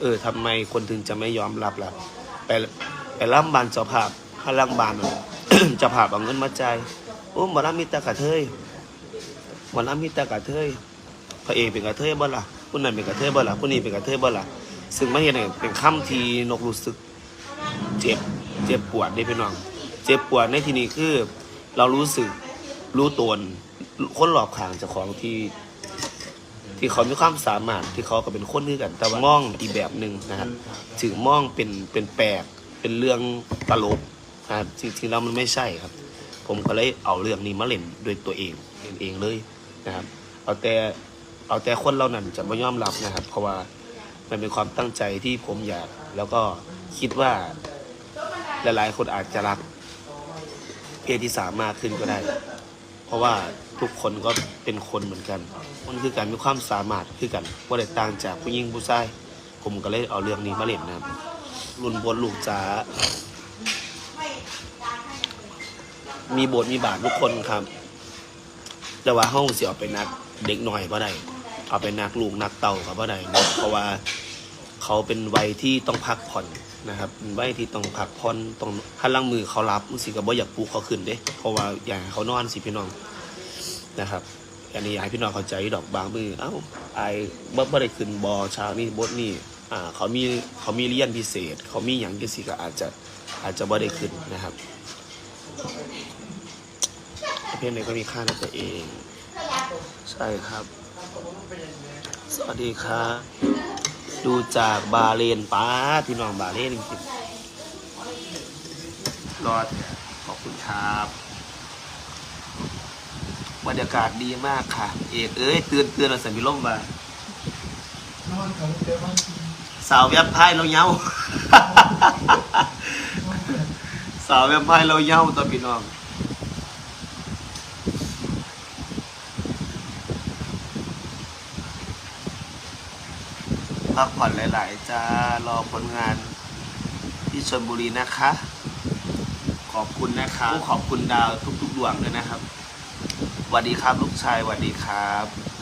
เออทำไมคนถึงจะไม่ยอมรับล่ะไปไปร่ำบานเจ้าภาพถ้าร่ำบานน่ะเจ้าภาพเอาเงินมาใจ่ายโอ้หมอลำมีตากระเทยหมอลำมีตากระเทยพระเอกเป็นกระเทยบ่ล่ะผู้นั้นเป็นกระเทยบ่ล่ะผู้นี้เป็นกระเทยบ่ล่ะซึ่งไม่เห็นเป็นคำที่นกรู้สึก เจ็บเจ็บปวดได้พี่น้อง เจ็บปวดในที่นี้คือ เรารู้สึกรู้ตนคนหลอบขางจ้าของที่ ที่เขามีความสามารถที่เขาก็เป็นคนด้วยกัน แต่ว่ามองอีกแบบหนึ่งนะครับถึงมองเป็นเป็นแปลกเป็นเรื่องตลกนะครับจริงๆแล้วมันไม่ใช่ครับ ผมก็เลยเอาเรื่องนี้มาเล่นด้วยตัวเองเล่นเองเลยนะครับ เอาแต่เอาแต่คนเรานั้นจะไม่ยอมรับนะครับ เพราะว่ามันเป็นความตั้งใจที่ผมอยาก แล้วก็คิดว่าหลายๆคนอาจจะรักเพศที่สามมากขึ้นก็ได้ เพราะว่าทุกคนก็เป็นคนเหมือนกันมันคือการมีความสามารถคือกันว่าได้ต่างจากผู้หญิงผู้ชาย ผมก็เลยเอาเรื่องนี้มาเล่นนะครับรุ่นบนลูกจ๋ามีบทมีบาททุกคนครับ แต่ว่าห้องเสียเอาไปนักเด็กหน่อยก็ได้เอาไปนักลูกนักเต่าก็บ่ได้นะเพราะว่า เขาเป็นวัยที่ต้องพักผ่อนนะครับเป็นวัยที่ต้องพักผ่อนต้องหันหลังมือเขารับมันสิก็บ่อยากปลุกเขาขึ้นเด้เพราะว่าอยากให้เขานอนสิพี่น้องนะครับอันนี้อยากให้พี่น้องเข้าใจดอกบางมือเอ้าไอ้บ่บ่ได้ขึ้นบอเช้านี่บทนี่อ่าเขามีเขามีเรียนพิเศษ เขามีอย่างจังซี่ก็อาจจะอาจจะบ่ได้ขึ้นนะครับเพลงไหนก็มีค่าในตัวเอง ใช่ครับ สวัสดีครับ ดูจากบาเลนป้าดพี่น้องบาเลนจริงๆรอดขอบคุณครับบรรยากาศดีมากค่ะ เอกเอ้ยเตือนเตือนเราสันพิล่มมานอนกับเจอบ้าสาวแวมไพ่เราเย้าสาวแวมไพ่เราเย้าตัวพี่น้อง พักผ่อนหลาย ๆ จะรอผลงานที่ชลบุรีนะคะ ขอบคุณนะครับขอบคุณดาวทุก ๆ ดวงด้วยนะครับสวัสดีครับลูกชายสวัสดีครับ